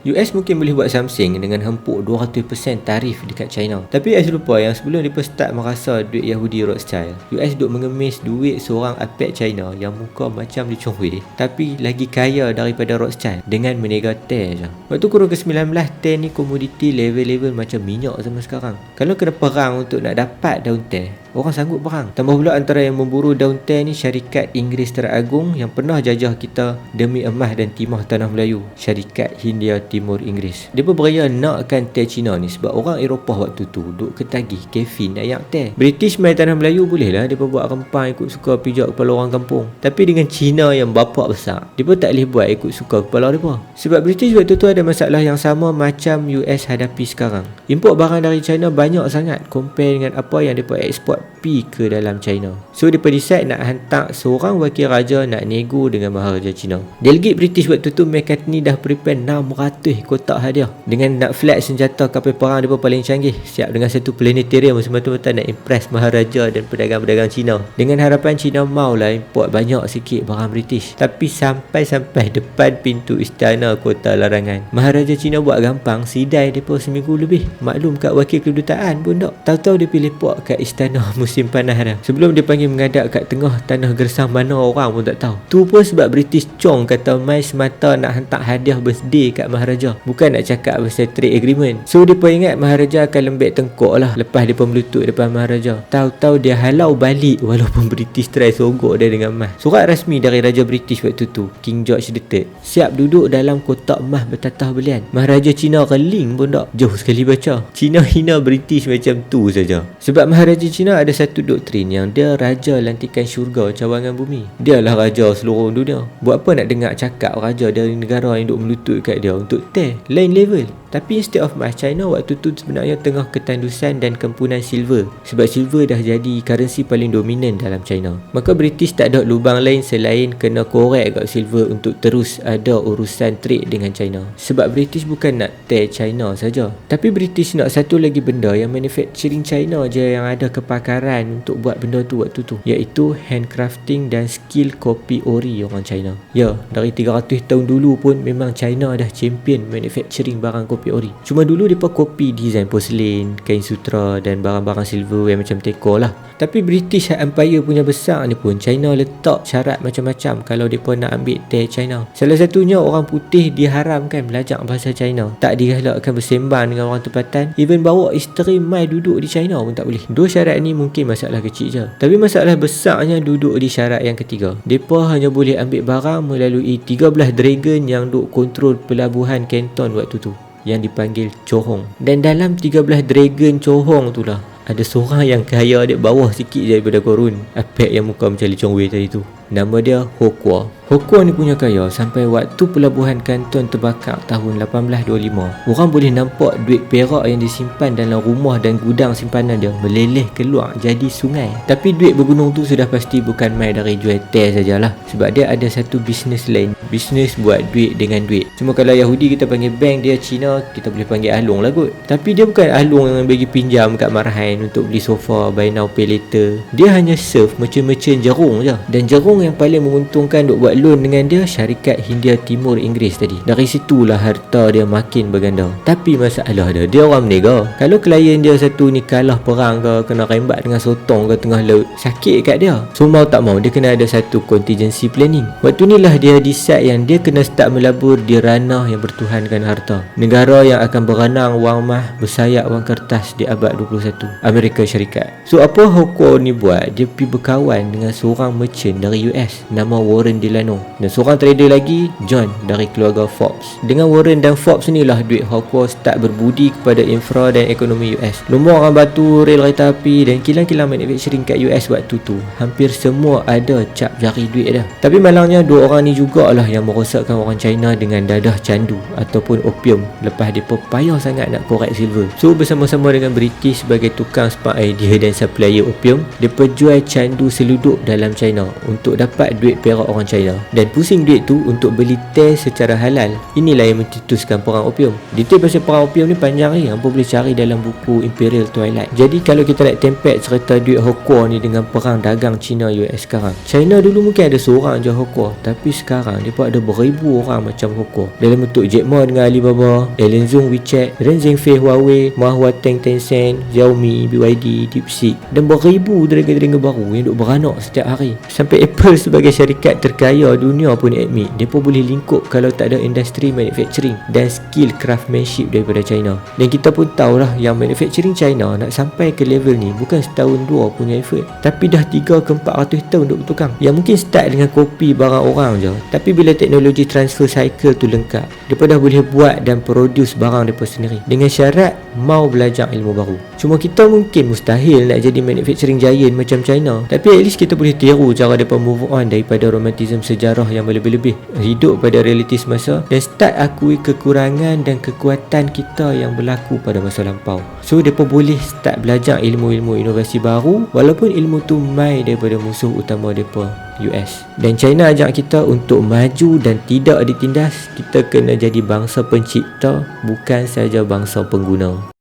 US mungkin boleh buat something dengan hempuk 200% tarif dekat China. Tapi US lupa yang sebelum mereka start merasa duit Yahudi Rothschild, US duk mengemis duit seorang apek China yang muka macam Lee Chong Wei tapi lagi kaya daripada Rothschild dengan menega teh je. Waktu kurun ke-19, teh ni komoditi level-level macam minyak zaman sekarang. Kalau kena perang untuk nak dapat daun teh, Orang sanggup perang Tambah pula antara yang memburu daun teh ni Syarikat Inggeris Teragung Yang pernah jajah kita Demi emas dan timah tanah Melayu Syarikat Hindia Timur Inggeris. Dia pun beraya nakkan teh Cina ni Sebab orang Eropah waktu tu Duk ketagih kefin ayak teh. British main tanah Melayu boleh lah Dia buat rempah ikut suka pijak kepala orang kampung. Tapi dengan Cina yang bapak besar Dia pun tak boleh buat ikut suka kepala dia pun. Sebab British waktu tu ada masalah yang sama Macam US hadapi sekarang Import barang dari China banyak sangat Compare dengan apa yang dia ekspor pi ke dalam China. So dia decide nak hantar seorang wakil raja nak nego dengan Maharaja China. Delegate British waktu tu McCartney dah prepare 600 kotak hadiah. Dengan nak flat senjata kapal perang dia paling canggih. Siap dengan satu planetarium semata-mata nak impress Maharaja dan pedagang-pedagang China. Dengan harapan China maulah import banyak sikit barang British. Tapi sampai-sampai depan pintu istana kota larangan. Maharaja China buat gampang sidai dia seminggu lebih. Maklum kat wakil kedutaan pun tak. Tahu-tahu dia pilih port kat istana musim panas dah. Sebelum dia panggil mengadap kat tengah tanah gersang mana orang pun tak tahu. Tu pun sebab British Chong kata mai semata nak hantar hadiah birthday kat Maharaja. Bukan nak cakap pasal trade agreement. So dia pun ingat Maharaja akan lembek tengkok lah lepas dia pun melutut depan Maharaja. Tahu-tahu dia halau balik walaupun British try sogok dia dengan emas. Surat rasmi dari Raja British waktu tu, King George III. Siap duduk dalam kotak emas bertatah belian. Maharaja Cina keling pun tak. Jauh sekali baca. Cina hina British macam tu saja. Sebab Maharaja Cina ada satu doktrin yang dia raja lantikan syurga cawangan bumi. Dia lah raja seluruh dunia. Buat apa nak dengar cakap raja dari negara yang duk melutut kat dia untuk teh lain level. Tapi instead of emas, China waktu tu sebenarnya tengah ketandusan dan kempunan silver. Sebab silver dah jadi currency paling dominan dalam China. Maka British tak ada lubang lain selain kena korek kat silver untuk terus ada urusan trade dengan China. Sebab British bukan nak tear China saja. Tapi British nak satu lagi benda yang manufacturing China je yang ada kepakaran untuk buat benda tu waktu tu. Iaitu handcrafting dan skill kopi ori orang China. Ya, dari 300 tahun dulu pun memang China dah champion manufacturing barang kopi ori Cuma dulu pun kopi design porcelain, kain sutra dan barang-barang silverware macam teko lah Tapi British Empire punya besar ni pun China letak syarat macam-macam kalau pun nak ambil teh China Salah satunya orang putih diharamkan belajar bahasa China Tak digalakkan bersembang dengan orang tempatan Even bawa isteri mai duduk di China pun tak boleh Dua syarat ni mungkin masalah kecil je Tapi masalah besarnya duduk di syarat yang ketiga Mereka hanya boleh ambil barang melalui 13 dragon yang duk kontrol pelabuhan Canton waktu tu yang dipanggil Chohong. Dan dalam 13 dragon Chohong tu lah ada seorang yang kaya dia bawah sikit daripada korun. Apek yang muka macam Lee Chong Wei tadi tu. Nama dia Ho Kwa. Hokua ni punya kaya sampai waktu pelabuhan kanton terbakar tahun 1825. Orang boleh nampak duit perak yang disimpan dalam rumah dan gudang simpanan dia meleleh keluar jadi sungai. Tapi duit bergunung tu sudah pasti bukan main dari jual teh sajalah. Sebab dia ada satu bisnes lain. Bisnes buat duit dengan duit. Cuma kalau Yahudi kita panggil bank dia Cina, kita boleh panggil alung lah kot. Tapi dia bukan alung yang bagi pinjam kat marhain untuk beli sofa, buy now pay later. Dia hanya serve macam-macam jerung je. Dan jerung yang paling menguntungkan untuk buat loan dengan dia syarikat Hindia Timur Inggeris tadi. Dari situlah harta dia makin berganda. Tapi masalah dia, dia orang menega. Kalau klien dia satu ni kalah perang ke, kena rembat dengan sotong ke tengah laut, sakit kat dia. So mau tak mau, dia kena ada satu contingency planning. Waktu ni lah dia decide yang dia kena start melabur di ranah yang bertuhankan harta. Negara yang akan beranang wang mah bersayap wang kertas di abad 21. Amerika Syarikat. So apa Hoko ni buat? Dia pergi berkawan dengan seorang merchant dari US nama Warren Delano dan seorang trader lagi John dari keluarga Forbes dengan Warren dan Forbes inilah duit Hawker start berbudi kepada infra dan ekonomi US nombor orang batu rel kereta api dan kilang-kilang manufacturing kat US waktu tu hampir semua ada cap jari duit dah tapi malangnya dua orang ni jugalah yang merosakkan orang China dengan dadah candu ataupun opium lepas dia payah sangat nak korek silver. So bersama-sama dengan British sebagai tukang spark idea dan supplier opium dia perjual candu seluduk dalam China untuk dapat duit perak orang China. Dan pusing duit tu untuk beli teh secara halal. Inilah yang mencetuskan perang opium. Detail pasal perang opium ni panjang ni apa boleh cari dalam buku Imperial Twilight. Jadi kalau kita nak tempet cerita duit Hokwa ni dengan perang dagang China US sekarang China dulu mungkin ada seorang je Hokwa tapi sekarang dia nampak ada beribu orang macam Koko dalam bentuk Jack Ma dengan Alibaba Alien Zong WeChat Ren Zhengfei Huawei Ma Huateng Tencent Xiaomi BYD DeepSeek. Dan beribu dragon-dragon baru yang duk beranak setiap hari. Sampai Apple sebagai syarikat terkaya dunia pun admit mereka boleh lingkup kalau tak ada industri manufacturing dan skill craftsmanship daripada China. Dan kita pun tahulah yang manufacturing China nak sampai ke level ni bukan setahun dua punya effort. Tapi dah 3 ke 400 tahun duk bertukang. Yang mungkin start dengan kopi barang orang je tapi bila teknologi transfer cycle tu lengkap mereka dah boleh buat dan produce barang mereka sendiri. Dengan syarat mau belajar ilmu baru. Cuma kita mungkin mustahil nak jadi manufacturing giant macam China. Tapi at least kita boleh tiru cara mereka move on daripada romantism sejarah yang berlebih-lebih hidup pada realiti semasa dan start akui kekurangan dan kekuatan kita yang berlaku pada masa lampau. So mereka boleh start belajar ilmu-ilmu inovasi baru walaupun ilmu tu mai daripada musuh utama mereka US dan China ajak kita untuk maju dan tidak ditindas kita kena jadi bangsa pencipta bukan saja bangsa pengguna